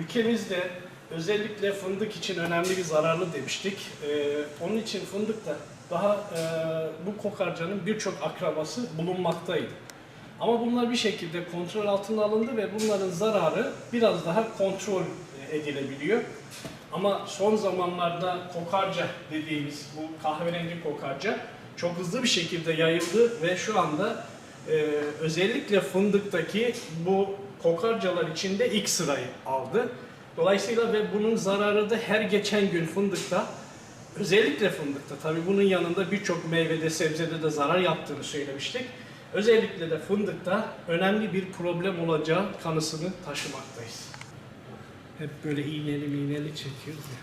ülkemizde özellikle fındık için önemli bir zararlı demiştik. Ee, onun için fındıkta daha e, bu kokarcanın birçok akrabası bulunmaktaydı. Ama bunlar bir şekilde kontrol altına alındı ve bunların zararı biraz daha kontrol edilebiliyor. Ama son zamanlarda kokarca dediğimiz bu kahverengi kokarca çok hızlı bir şekilde yayıldı ve şu anda e, özellikle fındıktaki bu kokarcalar içinde ilk sırayı aldı. Dolayısıyla ve bunun zararı da her geçen gün fındıkta özellikle fındıkta tabii bunun yanında birçok meyvede sebzede de zarar yaptığını söylemiştik. Özellikle de fındıkta önemli bir problem olacağı kanısını taşımaktayız. Hep böyle iğneli iğneli çekiyoruz ya.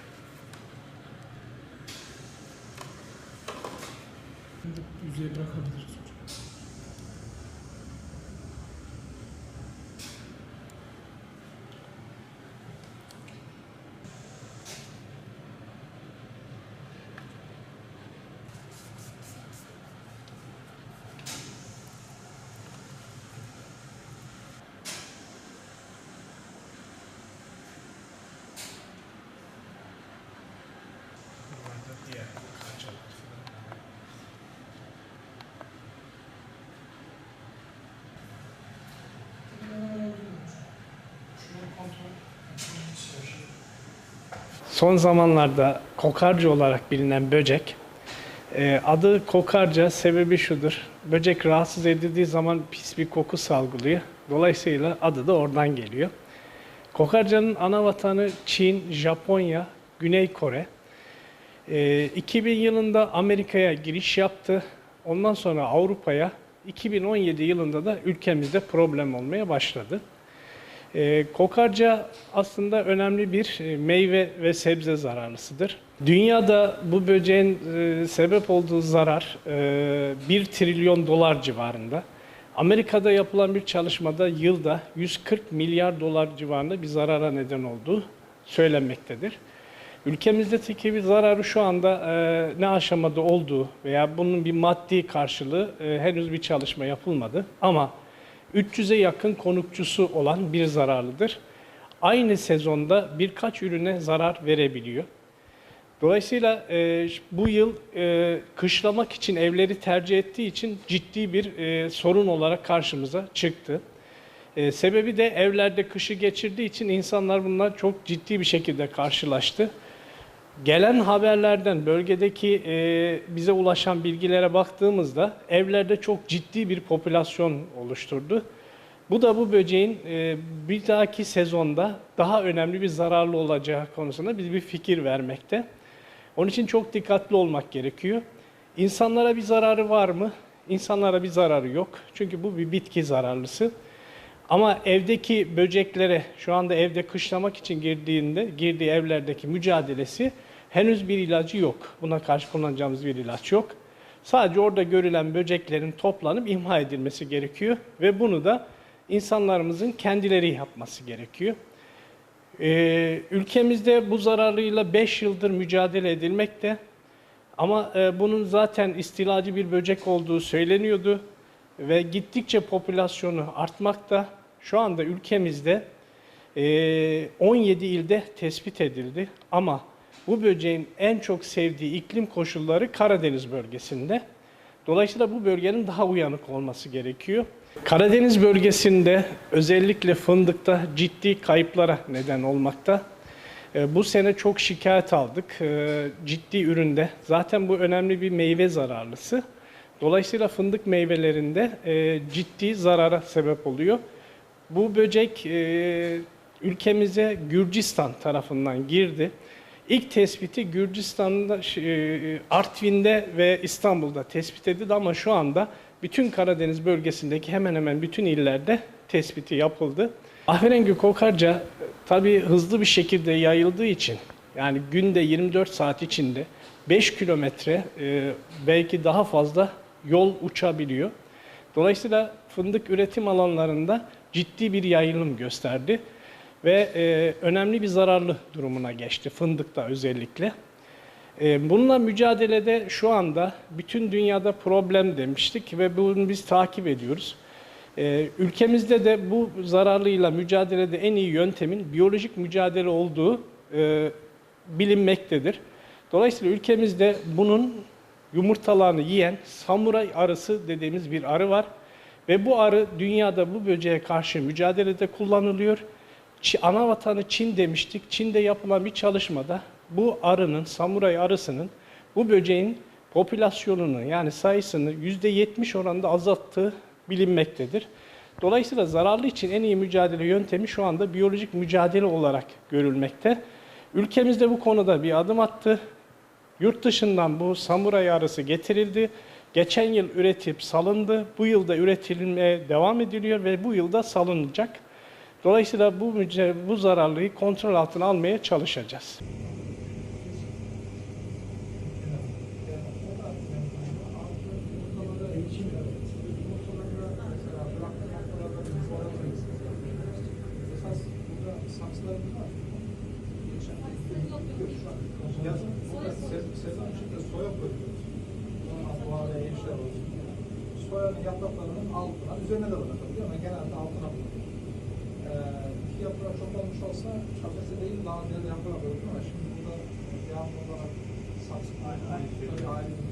Yüzeye bırakabiliriz hocam. Bunlar da diğer kokarcalar falan. Son zamanlarda kokarca olarak bilinen böcek, e, adı kokarca sebebi şudur. Böcek rahatsız edildiği zaman pis bir koku salgılıyor. Dolayısıyla adı da oradan geliyor. Kokarcanın ana vatanı Çin, Japonya, Güney Kore. E, 2000 yılında Amerika'ya giriş yaptı. Ondan sonra Avrupa'ya, 2017 yılında da ülkemizde problem olmaya başladı. E, kokarca aslında önemli bir e, meyve ve sebze zararlısıdır. Dünyada bu böceğin e, sebep olduğu zarar e, 1 trilyon dolar civarında. Amerika'da yapılan bir çalışmada yılda 140 milyar dolar civarında bir zarara neden olduğu söylenmektedir. Ülkemizdeki bir zararı şu anda e, ne aşamada olduğu veya bunun bir maddi karşılığı e, henüz bir çalışma yapılmadı. Ama 300'e yakın konukçusu olan bir zararlıdır. Aynı sezonda birkaç ürüne zarar verebiliyor. Dolayısıyla e, bu yıl e, kışlamak için evleri tercih ettiği için ciddi bir e, sorun olarak karşımıza çıktı. E, sebebi de evlerde kışı geçirdiği için insanlar bunlar çok ciddi bir şekilde karşılaştı. Gelen haberlerden, bölgedeki e, bize ulaşan bilgilere baktığımızda evlerde çok ciddi bir popülasyon oluşturdu. Bu da bu böceğin e, bir dahaki sezonda daha önemli bir zararlı olacağı konusunda bize bir fikir vermekte. Onun için çok dikkatli olmak gerekiyor. İnsanlara bir zararı var mı? İnsanlara bir zararı yok. Çünkü bu bir bitki zararlısı. Ama evdeki böceklere şu anda evde kışlamak için girdiğinde girdiği evlerdeki mücadelesi henüz bir ilacı yok. Buna karşı kullanacağımız bir ilaç yok. Sadece orada görülen böceklerin toplanıp imha edilmesi gerekiyor ve bunu da insanlarımızın kendileri yapması gerekiyor. Ee, ülkemizde bu zararıyla 5 yıldır mücadele edilmekte. Ama e, bunun zaten istilacı bir böcek olduğu söyleniyordu ve gittikçe popülasyonu artmakta. Şu anda ülkemizde e, 17 ilde tespit edildi ama bu böceğin en çok sevdiği iklim koşulları Karadeniz bölgesinde. Dolayısıyla bu bölgenin daha uyanık olması gerekiyor. Karadeniz bölgesinde özellikle fındıkta ciddi kayıplara neden olmakta. E, Bu sene çok şikayet aldık e, ciddi üründe. Zaten bu önemli bir meyve zararlısı. Dolayısıyla fındık meyvelerinde e, ciddi zarara sebep oluyor. Bu böcek e, ülkemize Gürcistan tarafından girdi. İlk tespiti Gürcistan'da, e, Artvin'de ve İstanbul'da tespit edildi ama şu anda bütün Karadeniz bölgesindeki hemen hemen bütün illerde tespiti yapıldı. Ahverengi kokarca tabii hızlı bir şekilde yayıldığı için yani günde 24 saat içinde 5 kilometre e, belki daha fazla yol uçabiliyor. Dolayısıyla fındık üretim alanlarında ciddi bir yayılım gösterdi ve e, önemli bir zararlı durumuna geçti fındıkta özellikle. E, bununla mücadelede şu anda bütün dünyada problem demiştik ve bunu biz takip ediyoruz. Ee, ülkemizde de bu zararlıyla mücadelede en iyi yöntemin biyolojik mücadele olduğu e, bilinmektedir. Dolayısıyla ülkemizde bunun yumurtalarını yiyen samuray arısı dediğimiz bir arı var. Ve bu arı dünyada bu böceğe karşı mücadelede kullanılıyor. Ana vatanı Çin demiştik. Çin'de yapılan bir çalışmada bu arının, samuray arısının bu böceğin popülasyonunu yani sayısını %70 oranında azalttığı bilinmektedir. Dolayısıyla zararlı için en iyi mücadele yöntemi şu anda biyolojik mücadele olarak görülmekte. Ülkemizde bu konuda bir adım attı. Yurt dışından bu samuray arısı getirildi. Geçen yıl üretip salındı. Bu yılda üretilmeye devam ediliyor ve bu yılda salınacak. Dolayısıyla bu, bu zararlıyı kontrol altına almaya çalışacağız. Soyanın yapraklarının altına, üzerine de bırakabiliyor ama genelde altına bırakıyor. Yaprak çok olmuş olsa kafese değil daha ziyade yaprağa bırakıyor ama şimdi burada yağmur olarak saksı aynı aynı şey. Aynı